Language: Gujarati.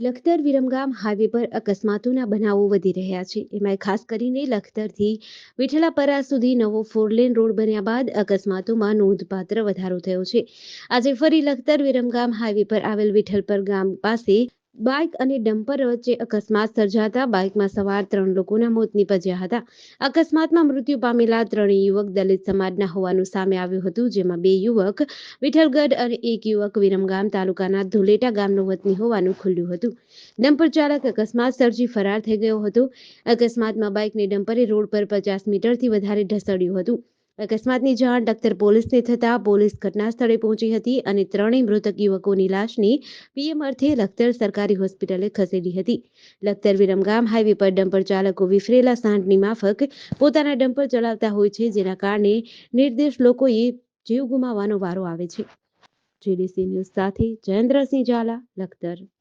લખતર વિરમગામ હાઈવે પર અકસ્માતોના બનાવો વધી રહ્યા છે. એમાંય ખાસ કરીને લખતરથી વિઠલાપરા સુધી નવો ફોરલેન રોડ બન્યા બાદ અકસ્માતોમાં નોંધપાત્ર વધારો થયો છે. આજે ફરી લખતર વિરમગામ હાઈવે પર આવેલ વિઠલપર ગામ પાસે બાઇક અને ડમ્પર વચ્ચે અકસ્માત સર્જાતા બાઇકમાં સવાર ત્રણ લોકોના મોત નીપજ્યા હતા. અકસ્માતમાં મૃત્યુ પામેલા ત્રણેય યુવક દલિત સમાજના હોવાનું સામે આવ્યું હતું, જેમાં બે યુવક વિઠલગઢ અને એક યુવક વિરમગામ તાલુકાના ધુલેટા ગામનો વતની હોવાનું ખુલ્યું હતું. ડમ્પર ચાલક અકસ્માત સર્જી ફરાર થઈ ગયો હતો. અકસ્માતમાં બાઇકને ડમ્પરે રોડ પર પચાસ મીટરથી વધારે ઢસડ્યું હતું. અકસ્માતની જાણ લખતર પોલીસને થતાં પોલીસ ઘટના સ્થળે પહોંચી હતી અને ત્રણેય મૃતક યુવકોની લાશની પીએમ અર્થે લખતર સરકારી હોસ્પિટલે ખસેડી હતી. લખતર વિરમગામ હાઈવે પર ડમ્પર ચાલકો વિફરેલા સાંઠની માફક પોતાના ડમ્પર ચલાવતા હોય છે, જેના કારણે નિર્દોષ લોકોએ જીવ ગુમાવવાનો વારો આવે છે. જેડીસી ન્યૂઝ સાથે જયેન્દ્રસિંહ ઝાલા, લખતર